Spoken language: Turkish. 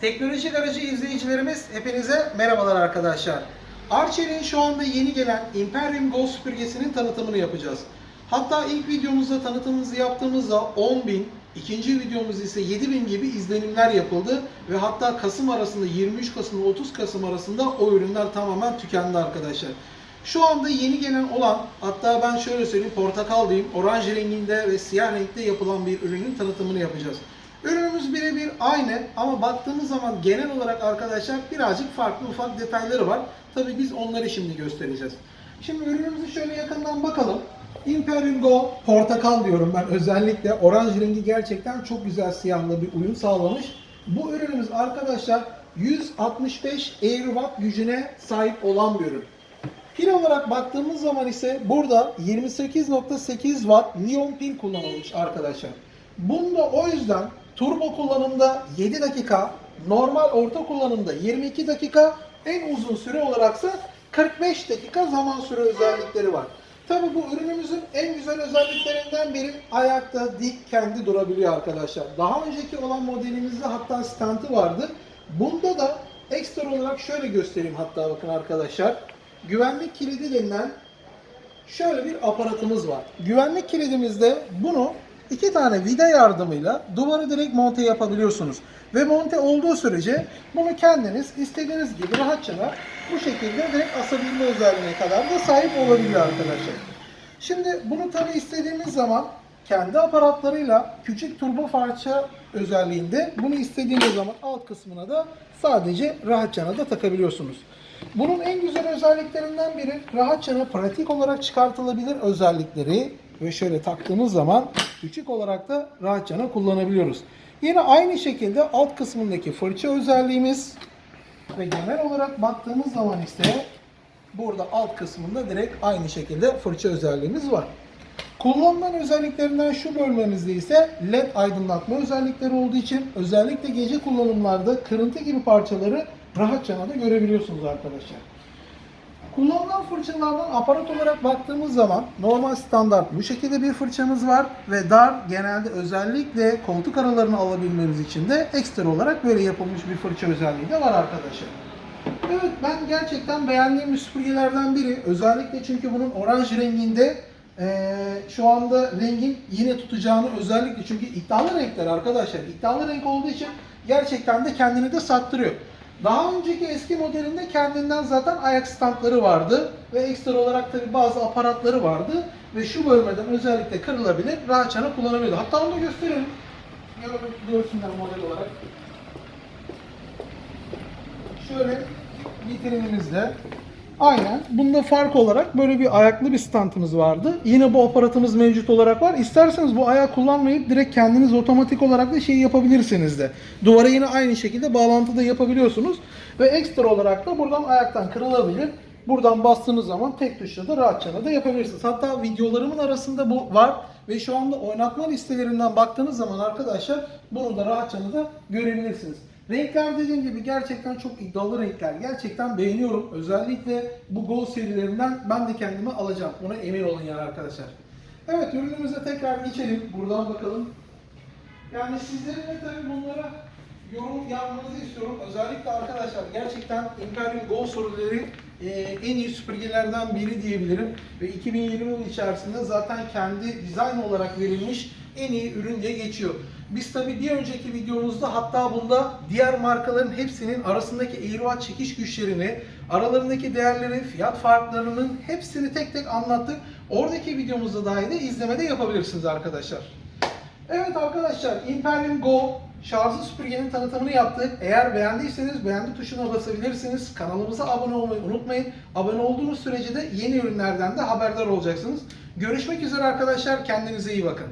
Teknoloji Garajı izleyicilerimiz hepinize merhabalar arkadaşlar. Arçelik'in şu anda yeni gelen Imperium Go süpürgesinin tanıtımını yapacağız. Hatta ilk videomuzda tanıtımımızı yaptığımızda 10.000, ikinci videomuz ise 7.000 gibi izlenimler yapıldı ve hatta Kasım arasında 23 Kasım ile 30 Kasım arasında o ürünler tamamen tükendi arkadaşlar. Şu anda yeni gelen olan, hatta ben şöyle söyleyeyim portakal diyeyim, oranj renginde ve siyah renkte yapılan bir ürünün tanıtımını yapacağız. Ürünümüz birebir aynı ama baktığımız zaman genel olarak arkadaşlar birazcık farklı ufak detayları var. Tabi biz onları şimdi göstereceğiz. Şimdi ürünümüzü şöyle yakından bakalım. Imperial Go portakal diyorum ben özellikle. Oranj rengi gerçekten çok güzel siyahla bir uyum sağlamış. Bu ürünümüz arkadaşlar 165 Airwatt gücüne sahip olan bir ürün. Pil olarak baktığımız zaman ise burada 28.8 watt neon pil kullanılmış arkadaşlar. Bunda o yüzden turbo kullanımda 7 dakika, normal orta kullanımda 22 dakika, en uzun süre olaraksa 45 dakika zaman süre özellikleri var. Tabi bu ürünümüzün en güzel özelliklerinden biri ayakta dik kendi durabiliyor arkadaşlar. Daha önceki olan modelimizde hatta stantı vardı. Bunda da ekstra olarak şöyle göstereyim hatta bakın arkadaşlar. Güvenlik kilidi denilen şöyle bir aparatımız var. Güvenlik kilidimizde bunu iki tane vida yardımıyla duvara direkt monte yapabiliyorsunuz. Ve monte olduğu sürece bunu kendiniz istediğiniz gibi rahatça bu şekilde direkt asabilme özelliğine kadar da sahip olabiliyor arkadaşlar. Şimdi bunu tabi istediğimiz zaman kendi aparatlarıyla küçük turbo parça özelliğinde bunu istediğiniz zaman alt kısmına da sadece rahatça da takabiliyorsunuz. Bunun en güzel özelliklerinden biri rahatça pratik olarak çıkartılabilir özellikleri ve şöyle taktığımız zaman küçük olarak da rahatça kullanabiliyoruz. Yine aynı şekilde alt kısmındaki fırça özelliğimiz ve genel olarak baktığımız zaman ise burada alt kısmında direkt aynı şekilde fırça özelliğimiz var. Kullanılan özelliklerinden şu bölmemizde ise LED aydınlatma özellikleri olduğu için özellikle gece kullanımlarda kırıntı gibi parçaları rahatça da görebiliyorsunuz arkadaşlar. Kullanılan fırçalardan aparat olarak baktığımız zaman normal standart bu şekilde bir fırçamız var ve dar genelde özellikle koltuk aralarını alabilmemiz için de ekstra olarak böyle yapılmış bir fırça özelliği de var arkadaşlar. Evet ben gerçekten beğendiğim süpürgelerden biri. Özellikle çünkü bunun oranj renginde eee, şu anda rengin yine tutacağını özellikle çünkü iddialı renkler arkadaşlar. İddialı renk olduğu için gerçekten de kendini de sattırıyor. Daha önceki eski modelinde kendinden zaten ayak standları vardı ve ekstra olarak tabi bazı aparatları vardı ve şu bölmeden özellikle kırılabilir, rahatça kullanabiliyordu. Hatta onu da gösterelim. Gör- Görsünler model olarak. Şöyle vitrinimizde aynen bunda fark olarak böyle bir ayaklı bir standımız vardı. Yine bu aparatımız mevcut olarak var. İsterseniz bu ayağı kullanmayıp direkt kendiniz otomatik olarak da şey yapabilirsiniz de. Duvara yine aynı şekilde bağlantıda yapabiliyorsunuz. Ve ekstra olarak da buradan ayaktan kırılabilir. Buradan bastığınız zaman tek tuşla da rahatça da yapabilirsiniz. Hatta videolarımın arasında bu var ve şu anda oynatma listelerinden baktığınız zaman arkadaşlar bunu da rahatça da görebilirsiniz. Renkler dediğim gibi gerçekten çok iddialı renkler. Gerçekten beğeniyorum. Özellikle bu Go serilerinden ben de kendime alacağım. Buna emin olun yani arkadaşlar. Evet ürünümüze tekrar geçelim. Buradan bakalım. Yani sizlerin de tabii bunlara yorum yapmanızı istiyorum. Özellikle arkadaşlar gerçekten Imperial Go soruları e, en iyi süpürgelerden biri diyebilirim. Ve 2020 yılı içerisinde zaten kendi dizayn olarak verilmiş en iyi ürün diye geçiyor. Biz tabi bir önceki videomuzda hatta bunda diğer markaların hepsinin arasındaki Airwatt çekiş güçlerini, aralarındaki değerleri, fiyat farklarının hepsini tek tek anlattık. Oradaki videomuzda dahi de izlemede yapabilirsiniz arkadaşlar. Evet arkadaşlar Imperium Go şarjlı süpürgenin tanıtımını yaptık. Eğer beğendiyseniz beğendi tuşuna basabilirsiniz. Kanalımıza abone olmayı unutmayın. Abone olduğunuz sürece de yeni ürünlerden de haberdar olacaksınız. Görüşmek üzere arkadaşlar. Kendinize iyi bakın.